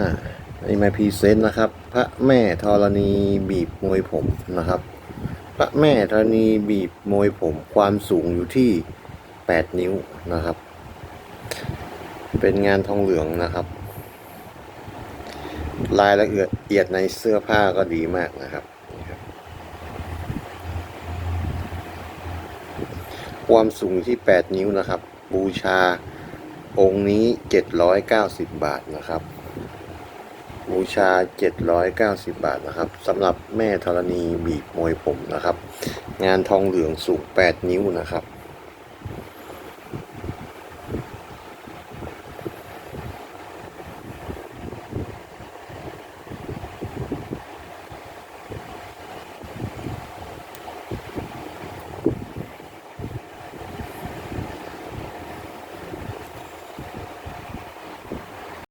อ่านี่มาพรีเซนต์นะครับ พระแม่ธรณีบีบมวยผมนะครับ พระแม่ธรณีบีบมวยผมความสูงอยู่ที่ 8 นิ้วนะครับ เป็นงานทองเหลืองนะครับ รายละเอียดเอียดในเสื้อผ้าก็ดีมากนะครับ ความสูงที่ 8 นิ้วนะครับ บูชาองค์นี้ 790 บาทนะครับ บูชา 790 บาทนะครับสำหรับแม่ธรณีบีบมวยผมนะครับ งานทองเหลืองสูง 8 นิ้วนะครับ